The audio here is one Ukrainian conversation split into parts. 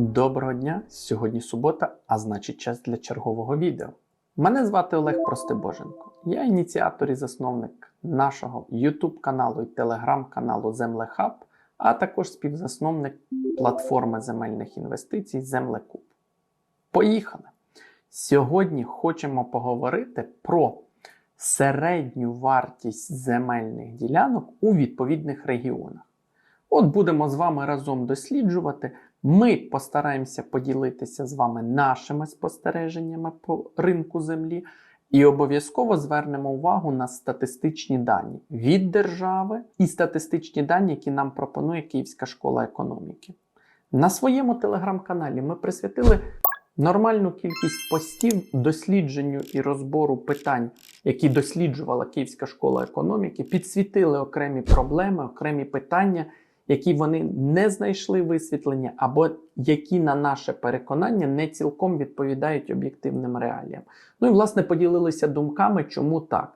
Доброго дня! Сьогодні субота, а значить час для чергового відео. Мене звати Олег Простебоженко. Я ініціатор і засновник нашого YouTube каналу і телеграм-каналу Землехаб, а також співзасновник платформи земельних інвестицій Землекуб. Поїхали! Сьогодні хочемо поговорити про середню вартість земельних ділянок у відповідних регіонах. От будемо з вами разом досліджувати. Ми постараємося поділитися з вами нашими спостереженнями по ринку землі і обов'язково звернемо увагу на статистичні дані від держави і статистичні дані, які нам пропонує Київська школа економіки. На своєму телеграм-каналі ми присвятили нормальну кількість постів дослідженню і розбору питань, які досліджувала Київська школа економіки, підсвітили окремі проблеми, окремі питання які вони не знайшли висвітлення, або які, на наше переконання, не цілком відповідають об'єктивним реаліям. Ну і власне поділилися думками, чому так.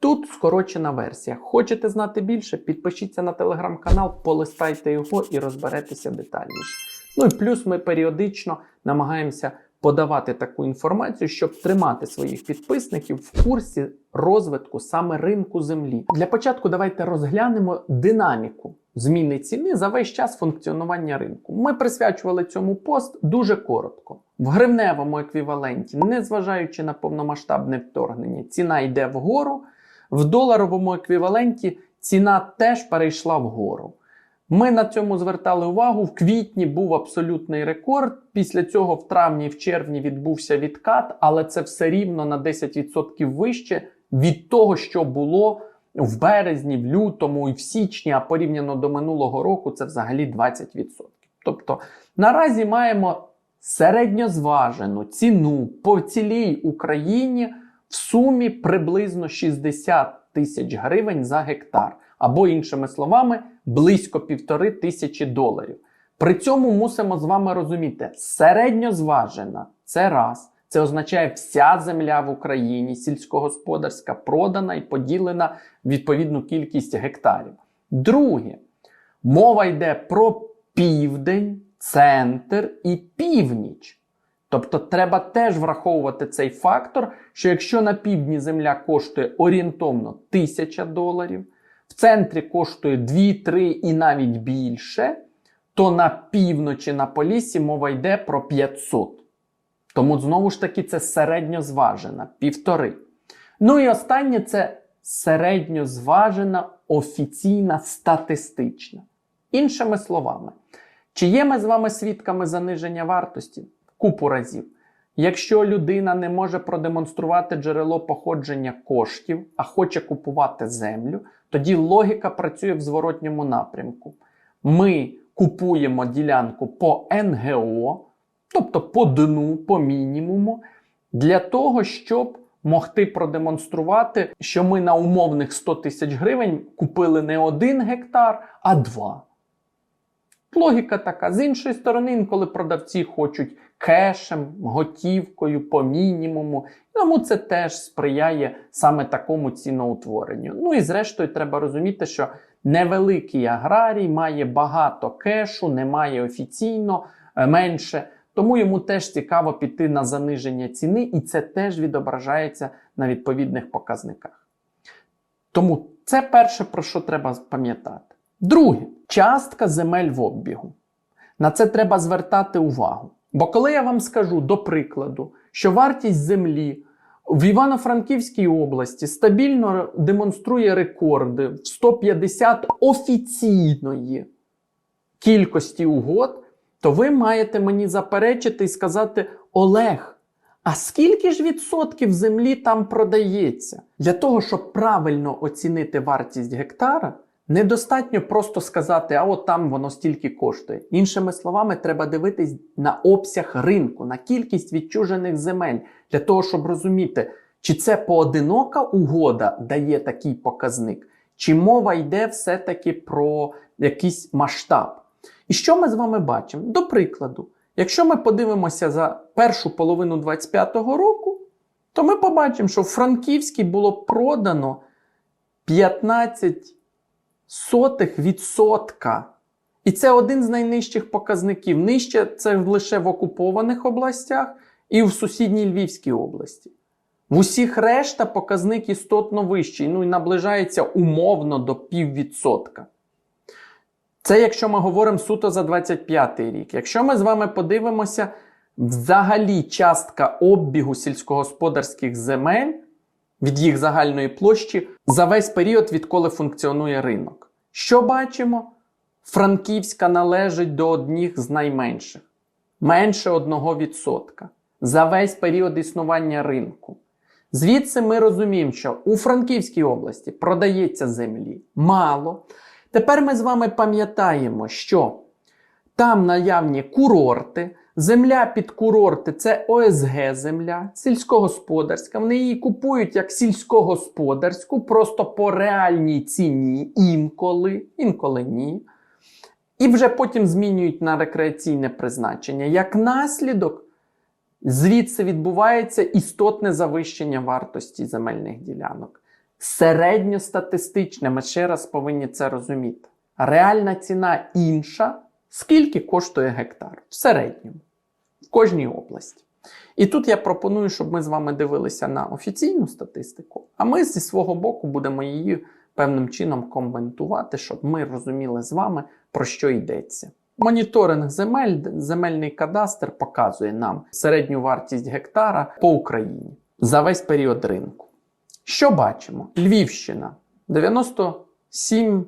Тут скорочена версія. Хочете знати більше? Підпишіться на телеграм-канал, полистайте його і розберетеся детальніше. Ну і плюс ми періодично намагаємося подавати таку інформацію, щоб тримати своїх підписників в курсі розвитку саме ринку землі. Для початку давайте розглянемо динаміку зміни ціни за весь час функціонування ринку. Ми присвячували цьому пост дуже коротко. В гривневому еквіваленті, незважаючи на повномасштабне вторгнення, ціна йде вгору. В доларовому еквіваленті ціна теж перейшла вгору. Ми на цьому звертали увагу. В квітні був абсолютний рекорд. Після цього в травні, в червні відбувся відкат, але це все рівно на 10% вище від того, що було в березні, в лютому і в січні, а порівняно до минулого року, це взагалі 20%. Тобто наразі маємо середньозважену ціну по цілій Україні в сумі приблизно 60 тисяч гривень за гектар, або, іншими словами, близько півтори тисячі доларів. При цьому мусимо з вами розуміти, середньозважена це раз. Це означає, вся земля в Україні сільськогосподарська продана і поділена відповідну кількість гектарів. Друге, мова йде про південь, центр і північ. Тобто треба теж враховувати цей фактор, що якщо на півдні земля коштує орієнтовно 1000 доларів, в центрі коштує 2-3 і навіть більше, то на півночі на полісі мова йде про 500. Тому знову ж таки це середньозважена півтори. Ну і останнє це середньозважена офіційна статистична. Іншими словами, чи є ми з вами свідками заниження вартості? Купу разів. Якщо людина не може продемонструвати джерело походження коштів, а хоче купувати землю, тоді логіка працює в зворотньому напрямку. Ми купуємо ділянку по НГО, тобто по дну, по мінімуму, для того, щоб могти продемонструвати, що ми на умовних 100 тисяч гривень купили не один гектар, а два. Логіка така. З іншої сторони, інколи продавці хочуть кешем, готівкою по мінімуму. Тому це теж сприяє саме такому ціноутворенню. Ну і зрештою, треба розуміти, що невеликий аграрій має багато кешу, немає офіційно е, менше. Тому йому теж цікаво піти на заниження ціни, і це теж відображається на відповідних показниках. Тому це перше, про що треба пам'ятати. Друге, частка земель в обігу. На це треба звертати увагу. Бо коли я вам скажу, до прикладу, що вартість землі в Івано-Франківській області стабільно демонструє рекорди в 150 офіційної кількості угод, то ви маєте мені заперечити і сказати: Олег, а скільки ж відсотків землі там продається? Для того, щоб правильно оцінити вартість гектара, недостатньо просто сказати, а от там воно стільки коштує. Іншими словами, треба дивитись на обсяг ринку, на кількість відчужених земель, для того, щоб розуміти, чи це поодинока угода дає такий показник, чи мова йде все-таки про якийсь масштаб. І що ми з вами бачимо? До прикладу, якщо ми подивимося за першу половину 2025 року, то ми побачимо, що в Франківській було продано 15 сотих відсотка. І це один з найнижчих показників. Нижче це лише в окупованих областях і в сусідній Львівській області. В усіх решта показник істотно вищий, ну і наближається умовно до піввідсотка. Це якщо ми говоримо суто за 25 рік. Якщо ми з вами подивимося, взагалі частка оббігу сільськогосподарських земель від їх загальної площі за весь період, відколи функціонує ринок. Що бачимо? Франківська належить до одних з найменших, менше 1% за весь період існування ринку. Звідси ми розуміємо, що у Франківській області продається землі мало. Тепер ми з вами пам'ятаємо, що там наявні курорти. Земля під курорти це ОСГ земля, сільськогосподарська. Вони її купують як сільськогосподарську, просто по реальній ціні інколи, інколи ні. І вже потім змінюють на рекреаційне призначення. Як наслідок, звідси відбувається істотне завищення вартості земельних ділянок. Середньостатистичне, ми ще раз повинні це розуміти. Реальна ціна інша, скільки коштує гектар в середньому, в кожній області. І тут я пропоную, щоб ми з вами дивилися на офіційну статистику, а ми зі свого боку будемо її певним чином коментувати, щоб ми розуміли з вами, про що йдеться. Моніторинг земель, земельний кадастр показує нам середню вартість гектара по Україні за весь період ринку. Що бачимо? Львівщина 97,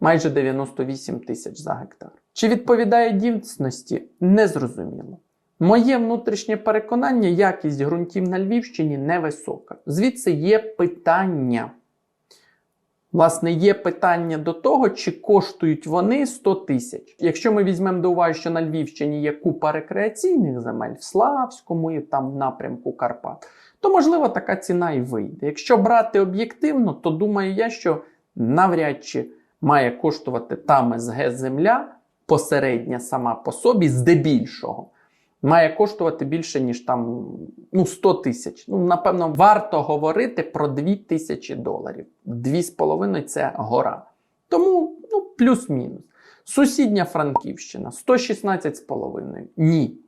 майже 98 тисяч за гектар. Чи відповідає дійсності? Незрозуміло. Моє внутрішнє переконання, якість ґрунтів на Львівщині невисока. Звідси є питання. Власне, є питання до того, чи коштують вони 100 тисяч. Якщо ми візьмемо до уваги, що на Львівщині є купа рекреаційних земель в Славському і там в напрямку Карпат, то можливо така ціна і вийде. Якщо брати об'єктивно, то думаю я, що навряд чи має коштувати там СГ земля посередня сама по собі, здебільшого. Має коштувати більше, ніж там ну, 100 тисяч. Ну, напевно, варто говорити про 2 тисячі доларів. 2,5 це гора. Тому ну, плюс-мінус. Сусідня Франківщина 116,5. Ні.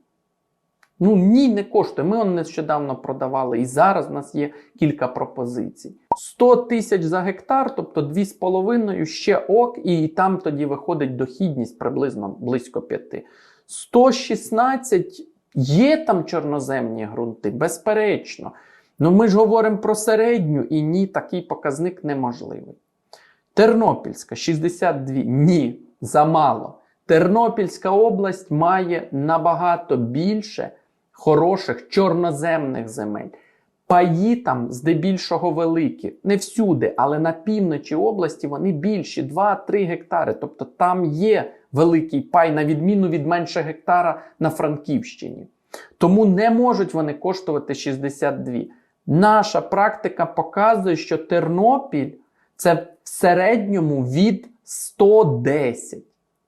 Ну ні, не коштує. Ми он нещодавно продавали, і зараз у нас є кілька пропозицій. 100 тисяч за гектар, тобто 2,5 ще ок, і там тоді виходить дохідність приблизно близько 5. 116 є там чорноземні ґрунти, безперечно. Ну ми ж говоримо про середню і ні, такий показник неможливий. Тернопільська 62. Ні, замало. Тернопільська область має набагато більше хороших чорноземних земель. Паї там здебільшого великі, не всюди, але на півночі області вони більші 2-3 гектари. Тобто там є великий пай, на відміну від менше гектара на Франківщині. Тому не можуть вони коштувати 62. Наша практика показує, що Тернопіль це в середньому від 110.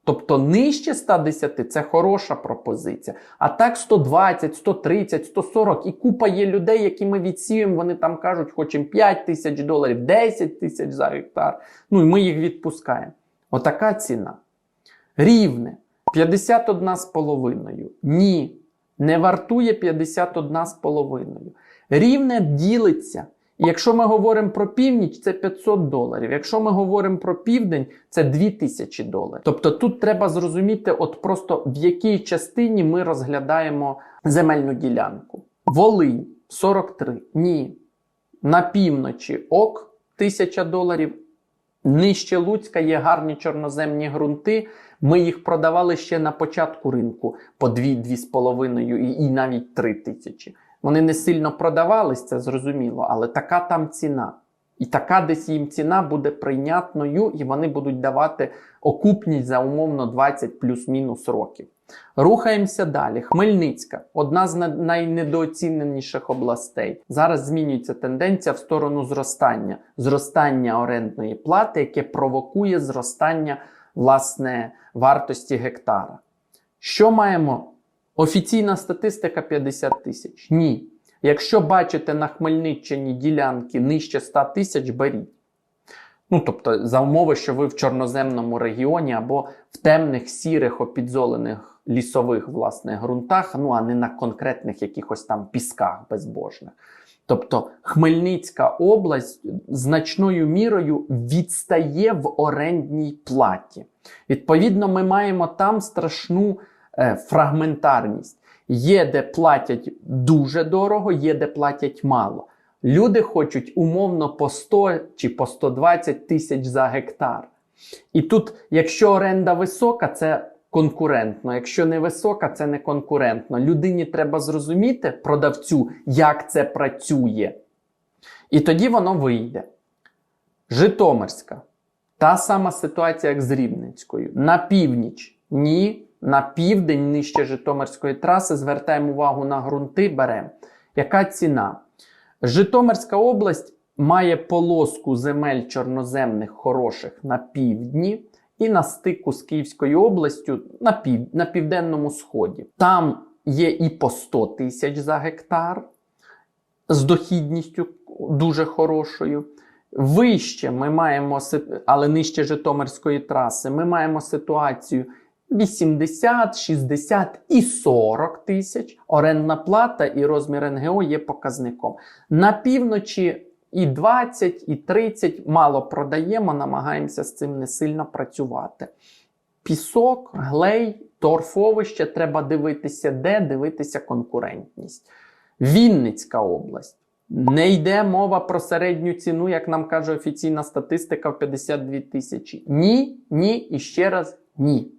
Тобто нижче 110 це хороша пропозиція. А так 120, 130, 140. І купа є людей, які ми відсіємо, вони там кажуть, хочемо 5 тисяч доларів, 10 тисяч за гектар. Ну і ми їх відпускаємо. Отака ціна. Рівне 51,5. Ні, не вартує 51,5. Рівне ділиться. Якщо ми говоримо про північ, це 500 доларів. Якщо ми говоримо про південь, це 2000 доларів. Тобто тут треба зрозуміти, от просто в якій частині ми розглядаємо земельну ділянку. Волинь 43. Ні. На півночі ок 1000 доларів. Нижче Луцька є гарні чорноземні ґрунти. Ми їх продавали ще на початку ринку по 2-2,5 і, і навіть 3 тисячі. Вони не сильно продавались, це зрозуміло, але така там ціна. І така десь їм ціна буде прийнятною, і вони будуть давати окупність за умовно 20 плюс-мінус років. Рухаємося далі. Хмельницька одна з найнедооціненіших областей. Зараз змінюється тенденція в сторону зростання, зростання орендної плати, яке провокує зростання власне вартості гектара. Що маємо? Офіційна статистика 50 тисяч. Ні. Якщо бачите на Хмельниччині ділянки нижче 100 тисяч, беріть. Ну, тобто, за умови, що ви в чорноземному регіоні або в темних, сірих, опідзолених лісових власне ґрунтах, ну а не на конкретних якихось там пісках безбожних. Тобто Хмельницька область значною мірою відстає в орендній платі. Відповідно, ми маємо там страшну фрагментарність. Є де платять дуже дорого, є де платять мало. Люди хочуть умовно по 100 чи по 120 тисяч за гектар. І тут, якщо оренда висока, це конкурентно. Якщо не висока, це не конкурентно. Людині треба зрозуміти, продавцю, як це працює. І тоді воно вийде. Житомирська. Та сама ситуація, як з Рівненською. На північ ні. На південь нижче Житомирської траси звертаємо увагу на ґрунти, беремо. Яка ціна? Житомирська область має полоску земель чорноземних хороших на півдні і на стику з Київською областю на, пів... на південному сході. Там є і по 100 тисяч за гектар з дохідністю дуже хорошою. Вище ми маємо, але нижче Житомирської траси, ми маємо ситуацію 80, 60 і 40 тисяч. Орендна плата і розмір НГО є показником. На півночі і 20, і 30 мало продаємо, намагаємося з цим не сильно працювати. Пісок, глей, торфовище треба дивитися, де дивитися конкурентність. Вінницька область. Не йде мова про середню ціну, як нам каже офіційна статистика в 52 тисячі. Ні, ні і ще раз ні.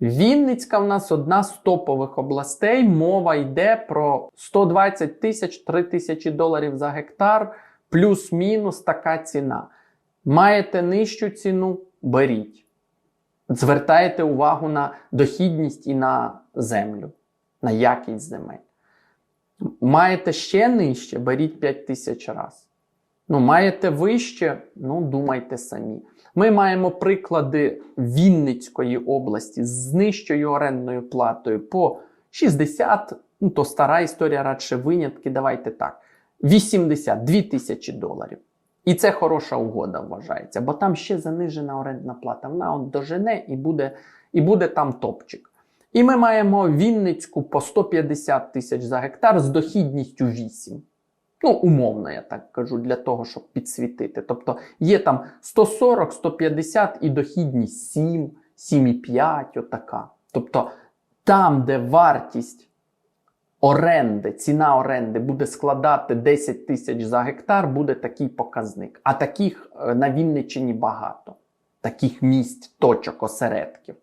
Вінницька в нас одна з топових областей. Мова йде про 120 тисяч 3 тисячі доларів за гектар, плюс-мінус така ціна. Маєте нижчу ціну, беріть. Звертаєте увагу на дохідність і на землю, на якість земель. Маєте ще нижче, беріть 5 тисяч раз. Ну, маєте вище, ну думайте самі. Ми маємо приклади Вінницької області з нижчою орендною платою по 60, ну то стара історія радше винятки, давайте так. 80, 2 тисячі доларів. І це хороша угода вважається, бо там ще занижена орендна плата. Вона от дожене і буде, і буде там топчик. І ми маємо Вінницьку по 150 тисяч за гектар з дохідністю 8. Ну, умовно, я так кажу, для того, щоб підсвітити. Тобто є там 140, 150 і дохідність 7, 7,5, отака. Тобто там, де вартість оренди, ціна оренди буде складати 10 тисяч за гектар, буде такий показник. А таких е, на Вінниччині багато. Таких місць, точок, осередків.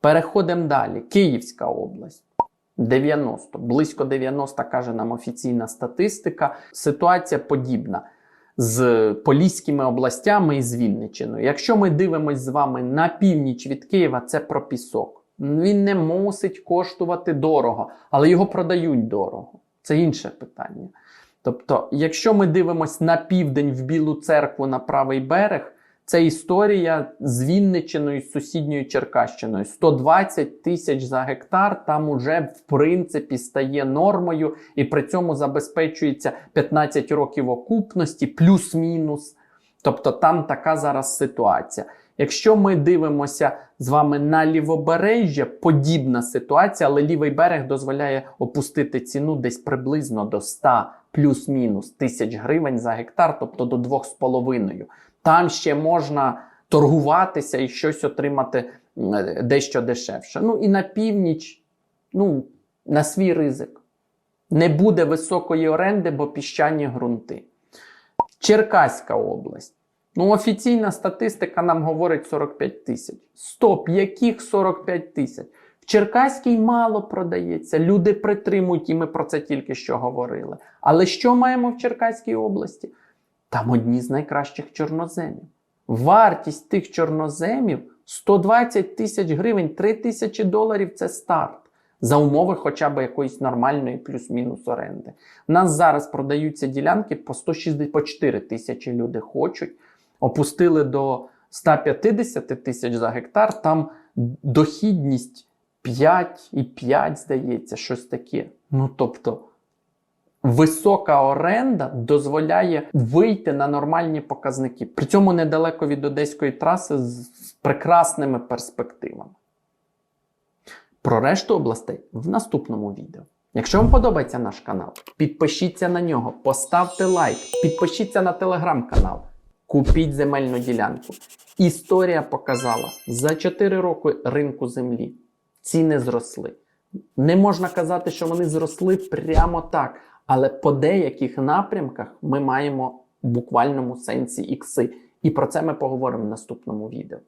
Переходимо далі. Київська область. 90, близько 90, каже нам офіційна статистика. Ситуація подібна з Поліськими областями і з Вінниччиною. Якщо ми дивимося з вами на північ від Києва, це про пісок. Він не мусить коштувати дорого, але його продають дорого. Це інше питання. Тобто, якщо ми дивимося на південь в Білу церкву на правий берег, це історія з Вінниччиною, з сусідньою Черкащиною. 120 тисяч за гектар там уже в принципі стає нормою, і при цьому забезпечується 15 років окупності, плюс-мінус. Тобто там така зараз ситуація. Якщо ми дивимося з вами на лівобережжя, подібна ситуація, але лівий берег дозволяє опустити ціну десь приблизно до 100 плюс-мінус тисяч гривень за гектар, тобто до 2,5. Там ще можна торгуватися і щось отримати дещо дешевше. Ну і на північ, ну, на свій ризик. Не буде високої оренди, бо піщані ґрунти. Черкаська область. Ну, офіційна статистика нам говорить 45 тисяч. Стоп, яких 45 тисяч? В Черкаській мало продається, люди притримують, і ми про це тільки що говорили. Але що маємо в Черкаській області? Там одні з найкращих чорноземів. Вартість тих чорноземів 120 тисяч гривень, 3 тисячі доларів це старт. За умови хоча б якоїсь нормальної плюс-мінус оренди. У нас зараз продаються ділянки по 160 по 4 тисячі люди хочуть. Опустили до 150 тисяч за гектар, там дохідність 5,5, здається, щось таке. Ну тобто Висока оренда дозволяє вийти на нормальні показники. При цьому недалеко від одеської траси з прекрасними перспективами. Про решту областей в наступному відео. Якщо вам подобається наш канал, підпишіться на нього, поставте лайк, підпишіться на телеграм-канал, купіть земельну ділянку. Історія показала, за 4 роки ринку землі ціни зросли. Не можна казати, що вони зросли прямо так, але по деяких напрямках ми маємо в буквальному сенсі ікси. І про це ми поговоримо в наступному відео.